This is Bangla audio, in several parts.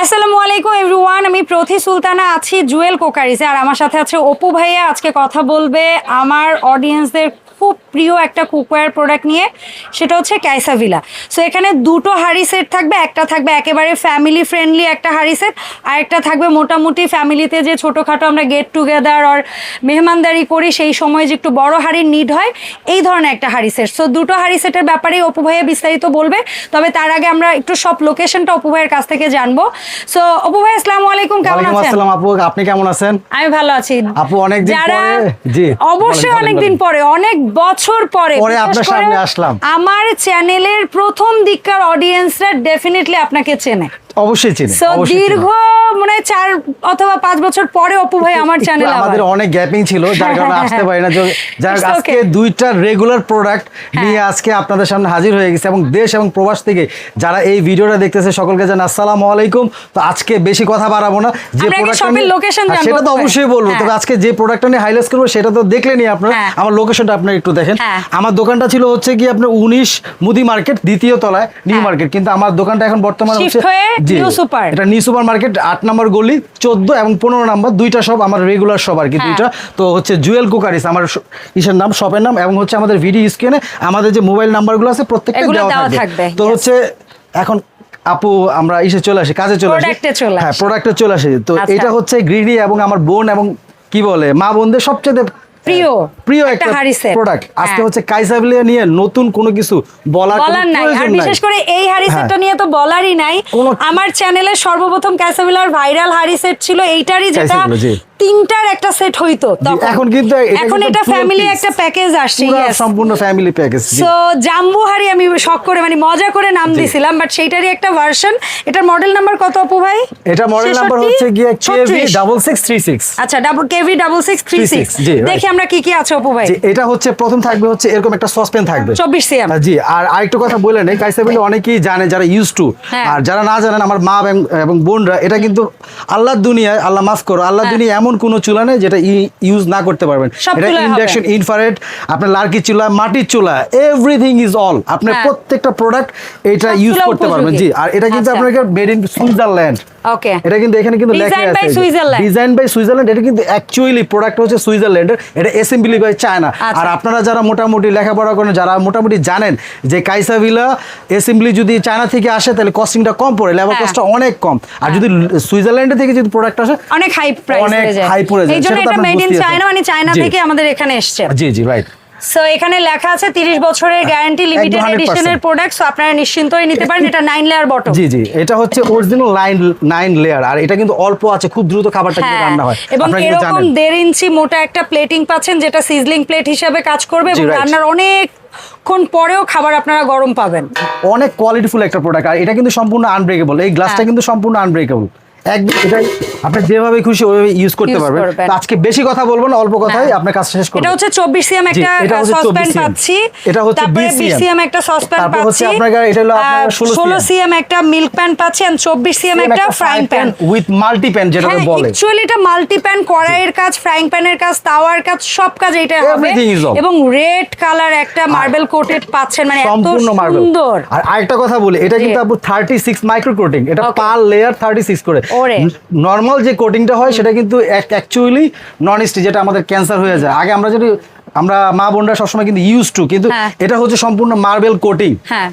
আসসালামু আলাইকুম এভরিওয়ান আমি প্রথি সুলতানা আছি জুয়েল কোকারিসে আর আমার সাথে আছে অপু ভাইয়া। আজকে কথা বলবে আমার অডিয়েন্সদের খুব প্রিয় একটা কুকওয়্যার প্রোডাক্ট নিয়ে সেটা হচ্ছে ক্যাসাভিলা সো এখানে দুটো হাড়ি সেট থাকবে একটা থাকবে একেবারে ফ্যামিলি ফ্রেন্ডলি একটা হাড়ি সেট আর একটা থাকবে মোটামুটি ফ্যামিলিতে যে ছোটোখাটো আমরা গেট টুগেদার আর মেহমানদারি করি সেই সময় যে একটু বড় হাড়ির নিড হয় এই ধরনের একটা হাড়ি সেট সো দুটো হাড়ি সেটের ব্যাপারেই অপু ভাইয়া বিস্তারিত বলবে তবে তার আগে আমরা একটু সব লোকেশনটা অপু ভাইয়ের কাছ থেকে জানব। সো অপু ভাই আসসালামু আলাইকুম কেমন আছেন? আসসালাম আপু আপনি কেমন আছেন? আমি ভালো আছি। আপু, যারা পরে- জি, অবশ্যই অনেকদিন পরে অনেক বছর পরে পরে আপনার সামনে আসলাম। আমার চ্যানেলের প্রথম দিককার অডিয়েন্সরা ডেফিনেটলি আপনাকে চেনে অবশ্যই চিনি সো। দীর্ঘ মানে চার অথবা পাঁচ বছর পরে অপু ভাই আমার চ্যানেলে আমাদের অনেক গ্যাপিং ছিল যার কারণে আসতে পারি না। যার আজকে দুইটা রেগুলার প্রোডাক্ট নিয়ে আজকে আপনাদের সামনে হাজির হয়ে গেছে এবং দেশ এবং প্রবাস থেকে যারা এই ভিডিওটা দেখতেছে সকলকে আসসালামু আলাইকুম। তো আজকে বেশি কথা বাড়াবো না। যে জানব সেটা তো অবশ্যই বলব। হ্যাঁ। তবে আজকে যে প্রোডাক্টটা নিয়ে হাইলাইট করব সেটা তো দেখলেনি আপনারা। হ্যাঁ। আমার লোকেশনটা আপনারা একটু দেখেন। হ্যাঁ। আমার দোকানটা ছিল হচ্ছে কি আপনার উনিশ মুদি মার্কেট দ্বিতীয় তলায় নিউ হ্যাঁ। মার্কেট কিন্তু আমার দোকানটা এখন বর্তমানে হচ্ছে জি, এটা নিউ সুপার মার্কেট আট নম্বর গলি চোদ্দ এবং পনেরো নাম্বার দুইটা সব আমার রেগুলার সব আর কি হ্যাঁ। দুইটা। তো হচ্ছে জুয়েল কুকারিস আমার ইসের নাম শপের নাম এবং হচ্ছে আমাদের ভিডিও স্ক্রিনে আমাদের যে মোবাইল নাম্বারগুলো আছে প্রত্যেকটা দেওয়া থাকবে, তো হচ্ছে এখন আপু আমরা ইসে চলে আসি কাজে চলে আসি। হ্যাঁ। প্রোডাক্টে চলে আসি। তো আচ্ছা। এটা হচ্ছে গৃহিণী এবং আমার বোন এবং কি বলে মা বোনদের সবচেয়ে প্রিয় প্রিয় একটা। আজকে হ্যাঁ। হচ্ছে কাইসাবিলিয়া নিয়ে নতুন কোনো কিছু বলার বলার নাই আর বিশেষ করে এই হ্যাঁ। নিয়ে তো বলারই নাই আমার চ্যানেলে সর্বপ্রথম ক্যাসাবিলার ভাইরাল হারিসেট ছিল এইটারই যেটা। তিনটার একটা সেট হইতো এখন কিন্তু এখন এটা ফ্যামিলি একটা প্যাকেজ আসছে পুরা সম্পূর্ণ ফ্যামিলি প্যাকেজ সো জাম্বু হাড়ি আমি শখ করে মানে মজা করে নাম দিছিলাম বাট সেইটারই একটা ভার্সন এটার মডেল নাম্বার কত অপু ভাই? এটা মডেল নাম্বার হচ্ছে গিয়ে KV 36 double six three six আচ্ছা double KV double six three six 36, জি, right. দেখি আমরা কি কি আছে অপু ভাই। এটা হচ্ছে প্রথম থাকবে হচ্ছে এরকম একটা সসপেন থাকবে। চব্বিশ সিএম আহ, জি আর আরেকটু কথা বলে নেই বলে অনেকেই জানে যারা ইউজ টু হ্যাঁ। আর যারা না জানেন আমার মা এবং- বোনরা এটা কিন্তু আল্লাহর দুনিয়ায় আল্লাহ মাফ করো আল্লাহর হ্যাঁ। দুনিয়ায় এমন কোনো চুলা নেই যেটা ইউজ না করতে পারবেন। এটা ইন্ডাকশন ইনফারেট আপনার লার্কি চুলা মাটির চুলা এভরিথিং ইজ অল আপনার হ্যাঁ। প্রত্যেকটা প্রোডাক্ট এটা ইউজ করতে পারবেন। জি আর এটা কিন্তু আপনাকে আপনার মেড ইন সুইজারল্যান্ড ওকে এটা কিন্তু এখানে কিন্তু লেখা Design by আছে Switzerland। ডিজাইন বাই সুইজারল্যান্ড এটা কিন্তু অ্যাকচুয়ালি প্রোডাক্ট হচ্ছে সুইজারল্যান্ডের এটা অ্যাসেম্বলি বাই চায়না। আর আপনারা যারা মোটামুটি লেখাপড়া করেন যারা মোটামুটি জানেন যে কাইসাভিলা অ্যাসেম্বলি যদি চায়না থেকে আসে তাহলে কস্টিংটা কম পড়ে লেবার হ্যাঁ। কস্টটা অনেক কম। আর যদি সুইজারল্যান্ড থেকে যদি প্রোডাক্ট আসে অনেক হাই প্রাইস অনেক হয়ে high পড়ে যায়, সেটা এটা মেড ইন চায়না মানে চায়না থেকে আমাদের এখানে এসছে। জি জি রাইট সো এখানে লেখা আছে 30 বছরের গ্যারান্টি লিমিটেড এডিশনের প্রোডাক্ট সো আপনারা নিশ্চিন্ত হয়ে নিতে পারেন এটা 9 লেয়ার বটম জি জি এটা হচ্ছে অরিজিনাল লাইন নাইন লেয়ার আর এটা কিন্তু অল্প আছে খুব দ্রুত খাবারটা কিন্তু রান্না হয়। হ্যাঁ, এবং এরকম জানেন। দেড় ইঞ্চি মোটা একটা প্লেটিং পাচ্ছেন যেটা সিজলিং প্লেট হিসেবে কাজ করবে এবং. রান্নার অনেকক্ষণ পরেও খাবার আপনারা গরম পাবেন। অনেক কোয়ালিটিফুল একটা প্রোডাক্ট আর এটা কিন্তু সম্পূর্ণ আনব্রেকেবল এই গ্লাসটা হ্যাঁ। কিন্তু সম্পূর্ণ আনব্রেকেবল একদম এটা আপনি যেভাবে খুশি ওইভাবে ইউজ করতে পারবেন। আজকে বেশি কথা বলব না অল্প কথাই হ্যাঁ। আপনার কাজ শেষ করব। এটা হচ্ছে 24 সিএম একটা সসপ্যান পাচ্ছি। এটা হচ্ছে 20 20 সিএম একটা সসপ্যান তারপর হচ্ছে আপনার এটা হলো আপনার 16 16 সিএম। একটা মিল্ক প্যান পাচ্ছি এন্ড 24 সিএম একটা frying pan with multi pan যেটা বলে। অ্যাকচুয়ালি এটা মাল্টি প্যান কড়াইয়ের কাজ ফ্রাইং প্যানের কাজ তাওয়ার কাজ সব কাজ এটা হবে. এবং রেড কালার একটা মার্বেল কোটেড পাচ্ছেন মানে এত সুন্দর। আর আরেকটা কথা বলি এটা কিন্তু আপু 36 মাইক্রো কোটিং এটা পার লেয়ার 36 করে। নরমাল যে কোটিংটা হয় সেটা কিন্তু অ্যাকচুয়ালি নন স্টিচ যেটা আমাদের ক্যান্সার হয়ে যায়। আগে আমরা যদি আমরা মা বোনরা সবসময় কিন্তু ইউজ টু কিন্তু হ্যাঁ। এটা হচ্ছে সম্পূর্ণ marble coating.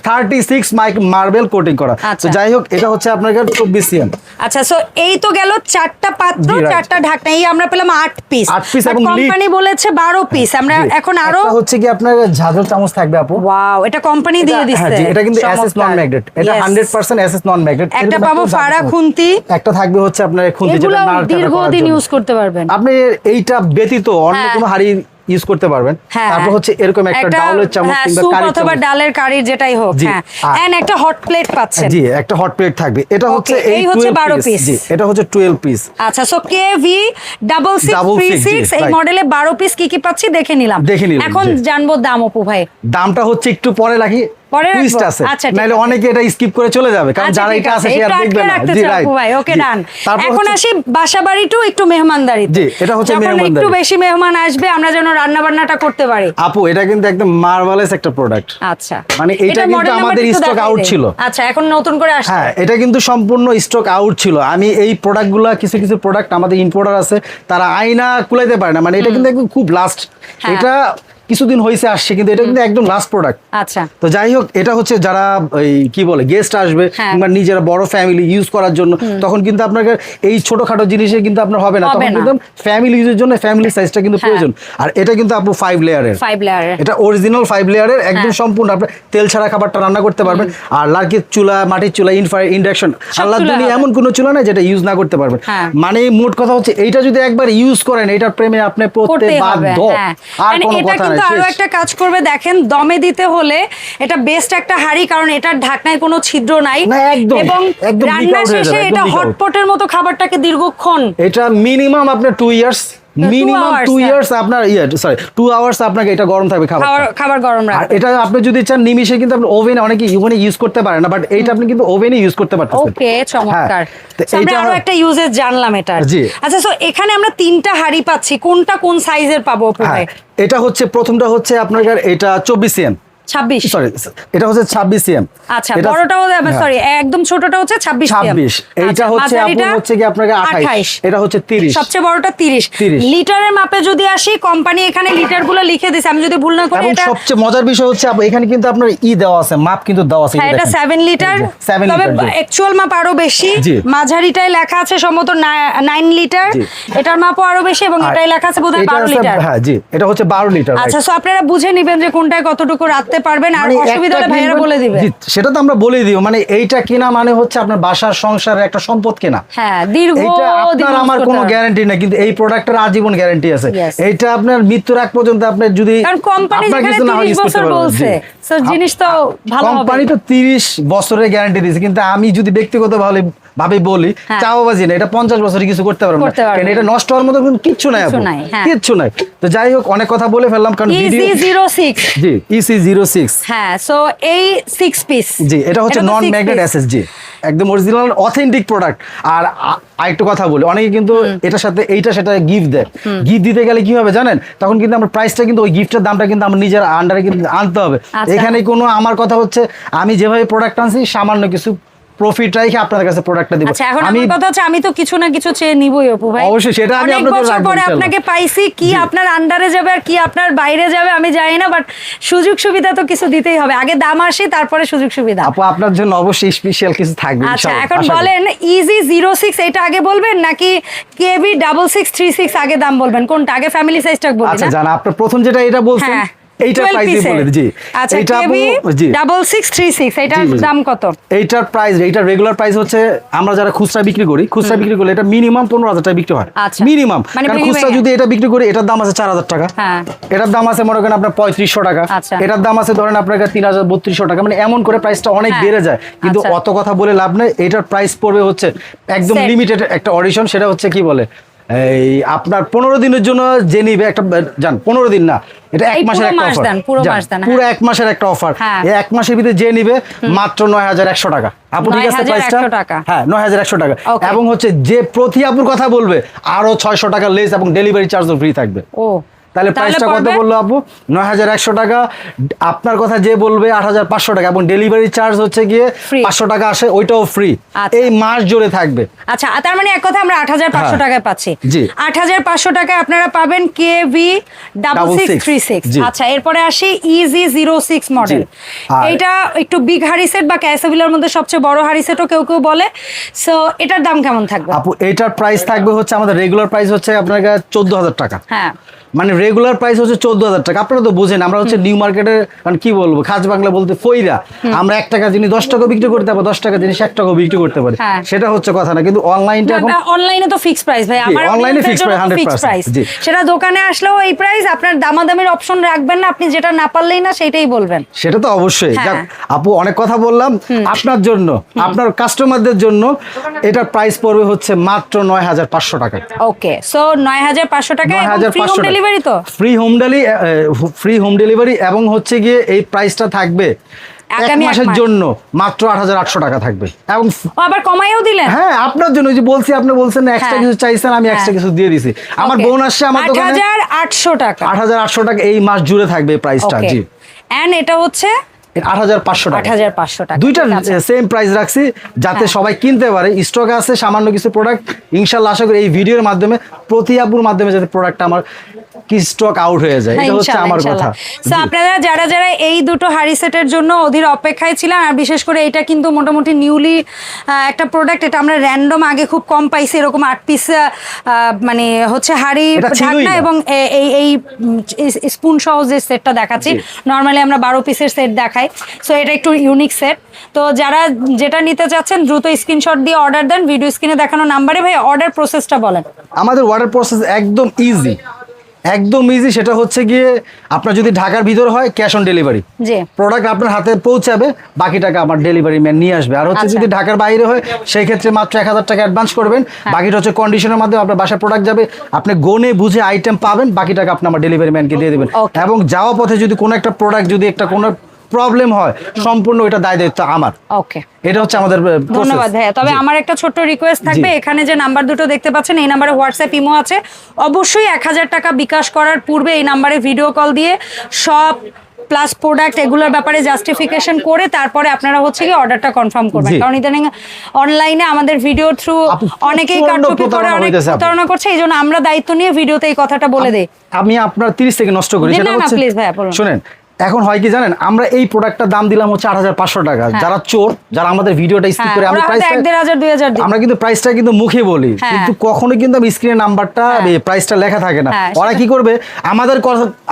Thirty six mike marble coating করা। আচ্ছা। তো যাই হোক এটা হচ্ছে আপনার চব্বিশ সিএম আচ্ছা সো এই তো গেল চারটা পাত্র চারটা ঢাকনা এই আমরা পেলাম আট পিস আট piece এবং কোম্পানি বলেছে বারো পিস আমরা এখন আরও হচ্ছে কি আপনার ঝাঁঝর চামচ থাকবে আপু। ওয়াও এটা কোম্পানি দিয়ে হ্যাঁ, দিচ্ছে এটা কিন্তু এসএস নন ম্যাগনেট এটা Yes. 100% এসএস নন ম্যাগনেট একটা পাবো ফাড়া খুন্তি। একটা থাকবে হচ্ছে আপনার খুন্তি যেটা দীর্ঘদিন ইউজ করতে পারবেন। আপনি এইটা ব্যতীত অন্য হ্যাঁ। কোনো হাড়ি ইউজ করতে পারবেন। হ্যাঁ। তারপর হচ্ছে এরকম একটা ডাউলের চামচ হ্যাঁ, কিংবা কারি অথবা ডালের কারির যেটাই হোক হ্যাঁ। এন্ড একটা হট প্লেট পাচ্ছেন। জি একটা হট প্লেট থাকবে। এটা হচ্ছে এই হচ্ছে 12 12 piece, piece। জি এটা হচ্ছে 12 পিস আচ্ছা so K V double six Double three six, জি, সিক্স এই মডেলে বারো পিস কি কি পাচ্ছি দেখে নিলাম। দেখে নিলাম, এখন জানব দাম অপু ভাই। দামটা হচ্ছে একটু পরে রাখি পরে টুইস্ট আছে। আচ্ছা, নাহলে অনেকে এটা স্কিপ করে চলে যাবে কারণ আচ্ছা, যারা এটা আছে। সে আর দেখবে না। জি রাইট ভাই ওকে ডান এখন আসি বাসা বাড়ি টু একটু মেহমানদারি জি, এটা হচ্ছে একটু বেশি মেহমান আসবে আমরা যেন রান্না বান্নাটা করতে পারি। আপু এটা কিন্তু একদম মার্ভালেস একটা প্রোডাক্ট আচ্ছা। মানে এটা কিন্তু আমাদের out দেন। ছিল। আচ্ছা এখন নতুন করে আসছে। হ্যাঁ এটা কিন্তু সম্পূর্ণ স্টক আউট ছিল। আমি এই প্রোডাক্টগুলো কিছু কিছু প্রোডাক্ট আমাদের ইম্পোর্টার আছে তারা আয়না কুলাইতে পারে না। মানে এটা কিন্তু একদম খুব লাস্ট হ্যাঁ। এটা কিছুদিন হয়েছে আসছে কিন্তু এটা কিন্তু একদম লাস্ট প্রোডাক্ট আচ্ছা। তো যাই হোক এটা হচ্ছে যারা এই কি বলে গেস্ট আসবে হ্যাঁ। কিংবা নিজেরা বড় ফ্যামিলি ইউজ করার জন্য তখন কিন্তু আপনাকে এই ছোটখাটো জিনিসে কিন্তু আপনার হবে না। তখন। কিন্তু ফ্যামিলি ইউজের জন্য ফ্যামিলি সাইজটা কিন্তু হ্যাঁ। প্রয়োজন। আর এটা কিন্তু আপু ফাইভ লেয়ারের ফাইভ লেয়ারের এটা অরিজিনাল ফাইভ লেয়ারের একদম হ্যাঁ। সম্পূর্ণ। আপনি তেল ছাড়া খাবারটা রান্না করতে পারবেন। আর লার্কির চুলা মাটির চুলা ইনফার ইন্ডাকশন আল্লাহ দুনিয়া এমন কোনো চুলা নাই যেটা ইউজ না করতে পারবেন। মানে মোট কথা হচ্ছে এইটা যদি একবার ইউজ করেন এটার প্রেমে আপনি পড়তে বাধ্য। আর কোনো কথা কিন্তু আরও একটা কাজ করবে দেখেন দমে দিতে হলে এটা বেস্ট একটা হাড়ি কারণ এটার ঢাকনায় কোনো ছিদ্র নাই। এবং রান্না শেষে এটা। হটপটের মতো খাবারটাকে দীর্ঘক্ষণ এটা মিনিমাম আপনার two years minimum two. Years আপনার ইয়ে সরি টু আওয়ার্স আপনাকে এটা গরম থাকবে খাবার। খাবার গরম আর রাখবে। এটা আপনি যদি চান নিমিশে কিন্তু আপনি ওভেনে অনেকে ওভেনে ইউজ করতে পারেন না বাট এইটা আপনি কিন্তু ওভেনে ইউজ করতে পারতেছেন। ওকে চমৎকার। হ্যাঁ, So, আমরা আরও একটা ইউজেস জানলাম এটার। জি। আচ্ছা সো এখানে আমরা তিনটা হাড়ি পাচ্ছি কোনটা কোন সাইজের পাবো হ্যাঁ পুরো এটা হচ্ছে প্রথমটা হচ্ছে আপনার এটা চব্বিশ এম 26 সরি এটা হচ্ছে 26 সিএম আচ্ছা বড়টাও সরি হ্যাঁ। একদম ছোটটা হচ্ছে 26 26 আচ্ছা, এইটা হচ্ছে হচ্ছে কি আপনাকে 28 এটা হচ্ছে 30 সবচেয়ে বড়টা 30 লিটারের মাপে যদি আসি কোম্পানি এখানে লিটারগুলো লিখে দিয়েছে আমি যদি ভুল না করি এটা সবচেয়ে মজার বিষয় হচ্ছে এখানে কিন্তু আপনার ই দেওয়া আছে মাপ কিন্তু দেওয়া আছে হ্যাঁ, এটা 7 লিটার তবে অ্যাকচুয়াল মাপ আরও বেশি। মাঝারিটায় লেখা আছে সম্ভবত 9 লিটার এটার মাপও আরও বেশি এবং এটাই লেখা আছে বোধহয় 12 লিটার হ্যাঁ জি। এটা হচ্ছে 12 লিটার আচ্ছা সো আপনারা বুঝে নেবেন যে কোনটায় কতটুকু রাখতে পারবেন আর মানে অসুবিধা হলে ভাইয়েরা বলে দিবে। জি, সেটা তো আমরা বলে দিব। মানে এইটা কেনা মানে হচ্ছে আপনার বাসার সংসারের একটা সম্পদ কেনা। হ্যাঁ দীর্ঘ আপনার আমার কোনো গ্যারান্টি না কিন্তু এই প্রোডাক্টের আজীবন গ্যারান্টি আছে. এইটা আপনার মৃত্যুর আগ পর্যন্ত আপনার যদি কারণ কোম্পানি কিছু না হয় 30 বছর বলছে জিনিস তো ভালো হবে। কোম্পানি তো তিরিশ বছরের গ্যারান্টি দিয়েছে কিন্তু আমি যদি ব্যক্তিগত ভাবে বলি হ্যাঁ। চাওবাজি না এটা পঞ্চাশ বছরে কিছু করতে পারব না। কারণ এটা নষ্ট হওয়ার মতো কিচ্ছু নাই কিচ্ছু নাই, হ্যাঁ। কিচ্ছু নাই। তো যাই হোক অনেক কথা বলে ফেললাম কারণ video zero six G EC zero six হ্যাঁ সো এই সিক্স পিস জি এটা হচ্ছে নন ম্যাগনেট এসএসজি একদম অরিজিনাল অথেন্টিক প্রোডাক্ট আর আরেকটু কথা বলি অনেকে কিন্তু এটার সাথে এইটা সেটা গিফট দেয়। গিফট দিতে গেলে কি হবে জানেন? তখন কিন্তু আমরা প্রাইসটা কিন্তু ওই গিফটের দামটা কিন্তু আমরা নিজের আন্ডারে কিন্তু আনতে হবে। আচ্ছা। এখানে কোনো আমার কথা হচ্ছে আমি যেভাবে প্রোডাক্ট আনছি সামান্য কিছু প্রফিট রেখে আপনাদের কাছে প্রোডাক্টটা দিব। আচ্ছা এখন আমার কথা হচ্ছে আমি তো কিছু না কিছু চেয়ে নিবই অপু ভাই। অবশ্যই, সেটা আমি আপনাদের বছর পরে আপনাকে পাইছি কি আপনার আন্ডারে যাবে আর কি আপনার বাইরে যাবে আমি জানি না বাট সুযোগ সুবিধা তো কিছু দিতেই হবে। আগে দাম আসে তারপরে সুযোগ সুবিধা। আপু আপনার জন্য অবশ্যই স্পেশাল কিছু থাকবে আচ্ছা এখন বলেন ইজি জিরো সিক্স এটা আগে বলবেন নাকি KB double six three six আগে দাম বলবেন? কোনটা? আগে ফ্যামিলি সাইজটা বলি আচ্ছা জানা আপনার প্রথম যেটা এটা বলছেন প্রাইস বলে জি। আচ্ছা জি। থ্রি সিক্স এটার জি, জি। দাম কত? এইটার প্রাইস রেগুলার প্রাইস হচ্ছে আমরা যারা খুচরা বিক্রি করি খুচরা বিক্রি করলে এটা মিনিমাম পনেরো হাজার টাকা বিক্রি হয়। আচ্ছা। মিনিমাম মানে কারণ খুচরা যদি এটা বিক্রি করি এটার দাম আছে চার হাজার টাকা। হ্যাঁ। এটার দাম আছে মনে করেন আপনার পঁয়ত্রিশশো টাকা। আচ্ছা। এটার দাম আছে ধরেন আপনার তিন হাজার বত্রিশশো টাকা। মানে এমন করে প্রাইসটা অনেক হ্যাঁ। বেড়ে যায়। কিন্তু আচ্ছা। অত কথা বলে লাভ নেই। এটার প্রাইস পড়বে হচ্ছে একদম লিমিটেড একটা অডিশন সেটা হচ্ছে কি বলে? এই আপনার পনেরো দিনের জন্য যে নিবে একটা যান পনেরো দিন না এটা এক মাসের একটা অফার পুরো হ্যাঁ। এক মাসের একটা অফার হ্যাঁ। এই এক মাসের ভিতরে যে নিবে মাত্র নয় হাজার একশো টাকা। আপু ঠিক আছে প্রাইসটা হ্যাঁ নয় হাজার একশো টাকা। এবং হচ্ছে যে প্রতি আপুর কথা বলবে আরও ছয়শো টাকা লেস এবং ডেলিভারি চার্জও ফ্রি থাকবে। ও তাহলে প্রাইসটা কত বলল আপু? নয় হাজার একশো টাকা। আপনার কথা যে বলবে আট হাজার পাঁচশো টাকা এবং ডেলিভারি চার্জ হচ্ছে গিয়ে পাঁচশো টাকা আসে ওইটাও ফ্রি আচ্ছা। এই মাস জুড়ে থাকবে। আচ্ছা তার মানে এক কথা আমরা আট হাজার পাঁচশো হ্যাঁ। টাকায় পাচ্ছি। জি। আট হাজার পাঁচশো টাকায় আপনারা পাবেন K V double six three six. আচ্ছা এরপরে আসি ইজি জিরো সিক্স মডেল এটা একটু বিগ হারি সেট বা ক্যাসাবিলার মধ্যে সবচেয়ে বড় হারি সেটও কেউ কেউ বলে। সো এটার দাম কেমন থাকবে? আপু এটার প্রাইস থাকবে হচ্ছে আমাদের রেগুলার প্রাইস হচ্ছে আপনার চোদ্দ হাজার টাকা। হ্যাঁ। মানে রেগুলার প্রাইস হচ্ছে চোদ্দ হাজার টাকা। আপনারা তো বুঝেন আমরা হচ্ছে নিউ মার্কেটে মানে কি বলব খাজ বাংলা বলতে ফইরা। আমরা এক টাকা জিনিস দশ টাকা বিক্রি করতে পারব দশ টাকা জিনিস এক টাকা বিক্রি করতে পারি। হ্যাঁ। সেটা হচ্ছে কথা না কিন্তু অনলাইনটা এখন অনলাইনে তো ফিক্স প্রাইস ভাই। আমার জন্য price, তো fixed 100% সেটা দোকানে আসলেও এই প্রাইস আপনার দামাদামির অপশন রাখবেন না আপনি যেটা না পারলেই না সেটাই বলবেন। সেটা তো অবশ্যই। হ্যাঁ। যাক আপু অনেক কথা বললাম। আপনার জন্য আপনার কাস্টমারদের জন্য এটার প্রাইস পড়বে হচ্ছে মাত্র নয় হাজার পাঁচশো টাকা ওকে সো নয় হাজার পাঁচশো টাকা নয় হাজার পাঁচশো ডেলিভারি তো? Free home deli free home delivery এবং হচ্ছে গিয়ে এই প্রাইসটা থাকবে এক মাসের জন্য মাত্র আট হাজার আটশো টাকা থাকবে। এবং আবার কমাইও দিলেন? হ্যাঁ আপনার জন্য যে বলছি আপনি বলছেন এক্সট্রা হ্যাঁ। কিছু চাইছেন আমি এক্সট্রা কিছু দিয়ে দিছি। আমার বোন আসছে আমার আট হাজার আটশো টাকা। আট হাজার আটশো টাকা এই মাস জুড়ে থাকবে এই প্রাইসটা জি। এন্ড এটা হচ্ছে আট হাজার পাঁচশো আট টাকা হাজার পাঁচশো টাকা। দুইটা সেম প্রাইস রাখছি যাতে হ্যাঁ। সবাই কিনতে পারে। স্টক আছে সামান্য কিছু প্রোডাক্ট ইনশাল্লাহ আশা করি এই ভিডিওর মাধ্যমে প্রতি আপুর মাধ্যমে যাতে প্রোডাক্ট আমার কি স্টক আউট হয়ে যায়। এটা হচ্ছে আমার কথা। সো আপনারা যারা যারা এই দুটো হাড়ি সেটের জন্য অধীর অপেক্ষায় ছিলেন আর বিশেষ করে এটা কিন্তু মোটামুটি নিউলি একটা প্রোডাক্ট এটা আমরা র্যান্ডম আগে খুব কম পাইছি এরকম আট পিস মানে হচ্ছে হাড়ি ঢাকনা এবং এই এই স্পুন সহ যে সেটটা দেখাচ্ছি নর্মালি আমরা বারো পিসের সেট দেখাই। সো এটা একটু ইউনিক সেট তো যারা যেটা নিতে চাচ্ছেন দ্রুত স্ক্রিনশট দিয়ে অর্ডার দেন। ভিডিও স্ক্রিনে দেখানো নাম্বারে ভাই অর্ডার প্রসেসটা বলেন। আমাদের ওয়াটার প্রসেস একদম ইজি একদম ইজি সেটা হচ্ছে গিয়ে আপনার যদি ঢাকার ভিতর হয় ক্যাশ অন ডেলিভারি জি। প্রোডাক্ট আপনার হাতে পৌঁছাবে বাকি টাকা আমার ডেলিভারি ম্যান নিয়ে আসবে। আর হচ্ছে আচ্ছা। যদি ঢাকার বাইরে হয় সেই ক্ষেত্রে মাত্র এক হাজার টাকা অ্যাডভান্স করবেন। হ্যাঁ। বাকিটা হচ্ছে কন্ডিশনের মাধ্যমে আপনার বাসায় প্রোডাক্ট যাবে। আপনি গোনে বুঝে আইটেম পাবেন বাকি টাকা আপনি আমার ডেলিভারি ম্যানকে দিয়ে দেবেন। এবং যাওয়া পথে যদি কোনো একটা প্রোডাক্ট যদি একটা কোনো প্রবলেম হয় সম্পূর্ণ ওইটা দায় দায়িত্ব আমার। ওকে এটা হচ্ছে আমাদের ধন্যবাদ ভাইয়া। তবে আমার একটা ছোট্ট রিকোয়েস্ট থাকবে এখানে যে নাম্বার দুটো দেখতে পাচ্ছেন এই নাম্বারে হোয়াটসঅ্যাপ ইমো আছে। অবশ্যই এক হাজার টাকা বিকাশ করার পূর্বে এই নাম্বারে ভিডিও কল দিয়ে সব প্লাস প্রোডাক্ট এগুলোর ব্যাপারে জাস্টিফিকেশন করে তারপরে আপনারা হচ্ছে কি অর্ডারটা কনফার্ম করবেন। কারণ ইদানিং অনলাইনে আমাদের ভিডিও থ্রু অনেকেই কারচুপি করে অনেক প্রতারণা করছে এই জন্য আমরা দায়িত্ব নিয়ে ভিডিওতে এই কথাটা বলে দেই। আমি আপনার তিরিশ থেকে নষ্ট করি সেটা হচ্ছে। শুনেন এখন হয় কি জানেন? আমরা এই প্রোডাক্টটার দাম দিলাম হচ্ছে আট হাজার পাঁচশো টাকা। যারা চোর যারা আমাদের ভিডিওটা স্কিপ হ্যাঁ করে আমি ওরা হয়তো প্রাইসটা। আমরা কিন্তু প্রাইসটা কিন্তু মুখে বলি। হ্যাঁ। কিন্তু কখনো কিন্তু আমি স্ক্রিনের নাম্বারটা প্রাইসটা লেখা থাকে না। হ্যাঁ, ওরা কি করবে? আমাদের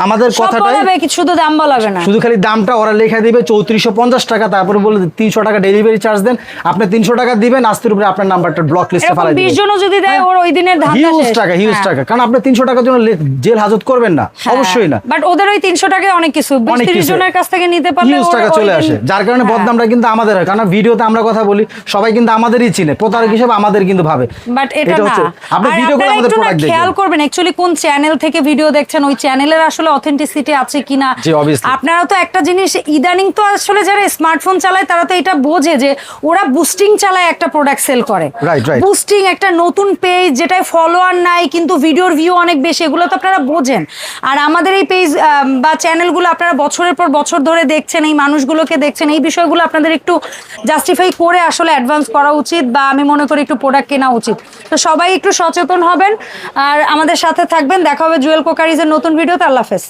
আমাদের কথাটাই শুধু দাম বলাবে না। শুধু খালি দামটা ওরা লেখা দিবে চৌত্রিশশো পঞ্চাশ টাকা তারপরে বলে তিনশো টাকা ডেলিভারি চার্জ দেন। আপনি তিনশো টাকা দিবেন আস্তের উপরে আপনার নাম্বারটা ব্লক লিস্টে বিশ দিবেন জনও যদি দেয় ওর ওই দিনের ধান্দা হিউজ। টাকা হিউজ হ্যাঁ। টাকা। কারণ আপনি তিনশো টাকার জন্য জেল হাজত করবেন না। অবশ্যই না। বাট ওদের ওই তিনশো টাকায় অনেক কিছু। অনেক কিছু। জনের কাছ থেকে নিতে পারলে হিউজ টাকা চলে আসে। যার কারণে হ্যাঁ। বদনামটা কিন্তু আমাদের হয়। কারণ ভিডিওতে আমরা কথা বলি সবাই কিন্তু আমাদেরই চিনে। প্রতারক হিসেবে আমাদের কিন্তু ভাবে। বাট এটা না। আপনি ভিডিও করে আপনারা আমাদের একটু না খেয়াল করবেন অ্যাকচুয়ালি কোন চ্যানেল থেকে ভিডিও দেখছেন ওই চ্যানেলের আসলে অথেন্টিসিটি আছে কিনা? আপনারা তো একটা জিনিস ইদানিং তো আসলে যারা স্মার্টফোন চালায় তারা তো এটা বোঝে যে ওরা বুস্টিং চালায় একটা প্রোডাক্ট সেল করে. বুস্টিং একটা নতুন পেজ যেটায় ফলোয়ার নাই কিন্তু ভিডিওর ভিউ অনেক বেশি এগুলো তো আপনারা বোঝেন। আর আমাদের এই পেজ বা চ্যানেলগুলো আপনারা বছরের পর বছর ধরে দেখছেন, এই মানুষগুলোকে দেখছেন, এই বিষয়গুলো আপনাদের একটু জাস্টিফাই করে আসলে অ্যাডভান্স করা উচিত বা আমি মনে করি একটু প্রোডাক্ট কেনা উচিত। তো সবাই একটু সচেতন হবেন আর আমাদের সাথে থাকবেন। দেখা হবে জুয়েল কোকারিজের নতুন ভিডিওতে আল্লাহ হাফেজ।